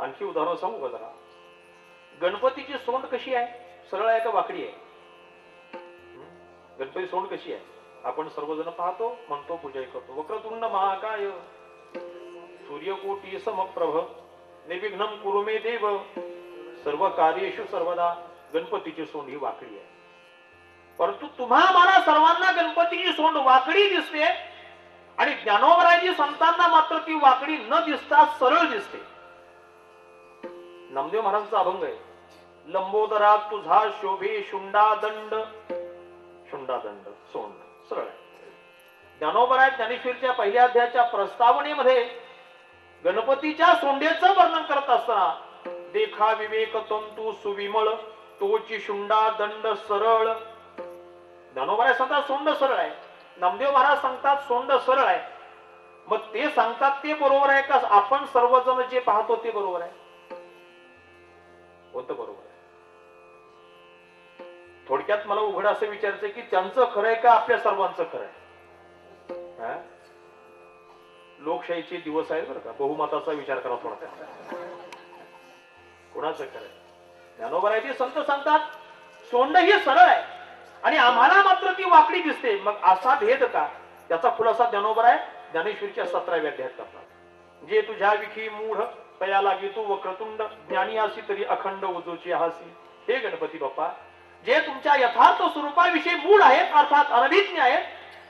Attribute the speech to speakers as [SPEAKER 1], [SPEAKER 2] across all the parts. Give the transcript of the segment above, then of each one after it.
[SPEAKER 1] आणखी उदाहरण सांगू का जरा? गणपतीची सोंड कशी आहे? सरळ आहे का वाकडी आहे? गणपती सोंड कशी आहे? आपण सर्वजण पाहतो म्हणतो पूजा करतो. वक्रतुंड महाकाय. सूर्यकोटी समप्रभ. निर्विघ्नम कुरुमे देव. सर्व कार्येषु सर्वदा गणपतीची सोंड ही वाकडी आहे. परंतु तुम्हा मला सर्वांना गणपतीची सोंड वाकडी दिसते आणि ज्ञानोबराजी संतांना मात्र ती वाकडी न दिसता सरळ दिसते. नामदेव महाराजांचा अभंग आहे. लंबोदरा तुझा शोभे शुंडा दंड शुंडा दंड सोंड सरळ आहे. ज्ञानोबराय ज्ञानेश्वरीच्या पहिल्या अध्यायाच्या प्रस्तावनेमध्ये गणपतीच्या सोंडेचं वर्णन करत असताना देखा विवेक तंतू सुविमळ तोची शुंडा दंड सरळ. ज्ञानोबराय सांगतात सोंड सरळ आहे. नामदेव महाराज सांगतात सोंड सरळ आहे. मग ते सांगतात ते बरोबर आहे का? आपण सर्वजण जे पाहतो ते बरोबर आहे. कोणतं बरोबर. थोडक्यात मला उघड असं विचारायचं की त्यांचं खरं आहे का आपल्या सर्वांचं खरं आहे लोकशाहीचे दिवस आहेत बरं का. बहुमताचा विचार करा थोडक्यात कोणाचं खरं आहे ज्ञानोबरायचे संत सांगतात सोंड ही सरळ आहे आणि आम्हाला मात्र ती वाकडी दिसते. मग असा भेद का? त्याचा खुलासा ज्ञानोबर आहे ज्ञानेश्वरीच्या सतराव्या अध्यायात करतात. जे तुझ्या विखी मूढ पया लागी तू वक्रतुंड ज्ञानी असी तरी अखंड उजूची हासी. हे गणपती बाप्पा जे तुमच्या यथार्थ स्वरूपाविषयी मूळ आहेत अर्थात अनभिज्ञ आहेत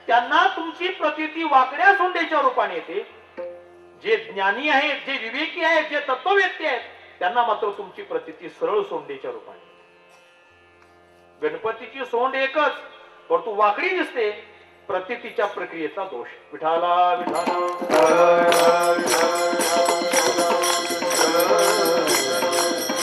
[SPEAKER 1] त्यांना तुमची प्रतिती वाकड्या सोंडेच्या रूपाने येते. जे ज्ञानी आहेत जे विवेकी आहेत जे तत्ववेत्ते आहेत त्यांना मात्र तुमची प्रतिती सरळ सोंडेच्या रूपाने गणपतीची सोंड एकच परंतु वाकडी दिसते. प्रतितीच्या प्रक्रियेचा दोष. विठाला विठाला.